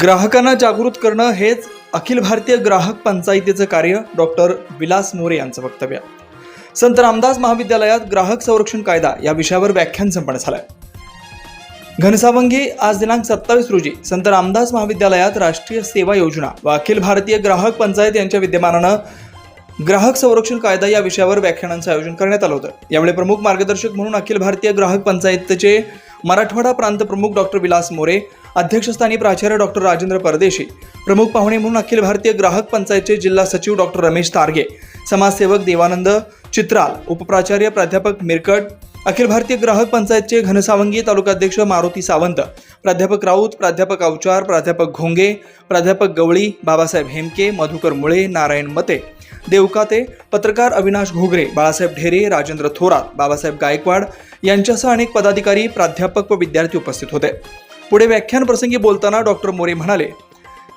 ग्राहकांना जागृत करणं हेच अखिल भारतीय ग्राहक पंचायतीचं कार्य डॉक्टर विलास मोरे यांचं वक्तव्य. संत रामदास महाविद्यालयात ग्राहक संरक्षण कायदा या विषयावर व्याख्यान संपन्न झालंय. घनसावंगी आज दिनांक सत्तावीस रोजी संत रामदास महाविद्यालयात राष्ट्रीय सेवा योजना व अखिल भारतीय ग्राहक पंचायत यांच्या विद्यमानानं ग्राहक संरक्षण कायदा या विषयावर व्याख्यानांचं आयोजन करण्यात आलं होतं. यावेळी प्रमुख मार्गदर्शक म्हणून अखिल भारतीय ग्राहक पंचायतचे मराठवाडा प्रांत प्रमुख डॉक्टर विलास मोरे अध्यक्षस्थानी प्राचार्य डॉक्टर राजेंद्र परदेशी प्रमुख पाहुणे म्हणून अखिल भारतीय ग्राहक पंचायतचे जिल्हा सचिव डॉक्टर रमेश तारगे समाजसेवक देवानंद चित्राल उपप्राचार्य प्राध्यापक मिरकट अखिल भारतीय ग्राहक पंचायतचे घनसावंगी तालुकाध्यक्ष मारुती सावंत प्राध्यापक राऊत प्राध्यापक अवचार प्राध्यापक घोंगे प्राध्यापक गवळी बाबासाहेब हेमके मधुकर मुळे नारायण मते. देवकाते पत्रकार अविनाश घोगरे बाळासाहेब ढेरे राजेंद्र थोरात बाबासाहेब गायकवाड यांच्यासह अनेक पदाधिकारी प्राध्यापक व विद्यार्थी उपस्थित होते. पुढे व्याख्यान प्रसंगी बोलताना डॉक्टर मोरे म्हणाले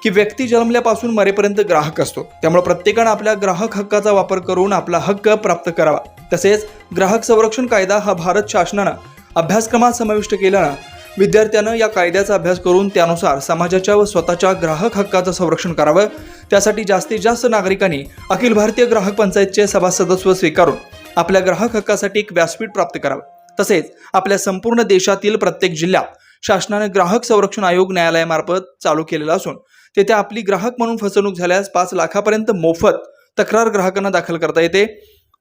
की व्यक्ती जन्मल्यापासून मरेपर्यंत ग्राहक असतो. त्यामुळे प्रत्येकानं आपल्या ग्राहक हक्काचा वापर करून आपला हक्क प्राप्त करावा. तसेच ग्राहक संरक्षण कायदा हा भारत शासनानं अभ्यासक्रमात समाविष्ट केल्यानं विद्यार्थ्यानं या कायद्याचा अभ्यास करून त्यानुसार समाजाच्या व स्वतःच्या ग्राहक हक्काचं संरक्षण करावं. त्यासाठी जास्तीत जास्त नागरिकांनी अखिल भारतीय ग्राहक पंचायतचे सभासदत्व स्वीकारून आपल्या ग्राहक हक्कासाठी एक व्यासपीठ प्राप्त करावं. तसेच आपल्या संपूर्ण देशातील प्रत्येक जिल्ह्यात शासनाने ग्राहक संरक्षण आयोग न्यायालयामार्फत चालू केलेला असून तेथे आपली ग्राहक म्हणून फसवणूक झाल्यास पाच लाखापर्यंत मोफत तक्रार ग्राहकांना दाखल करता येते.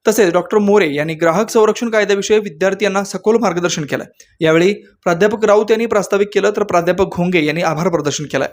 तसेच डॉक्टर मोरे यांनी ग्राहक संरक्षण कायद्याविषयी विद्यार्थ्यांना सखोल मार्गदर्शन केलं यावेळी प्राध्यापक राऊत यांनी प्रास्ताविक केलं तर प्राध्यापक घोंगे यांनी आभार प्रदर्शन केलं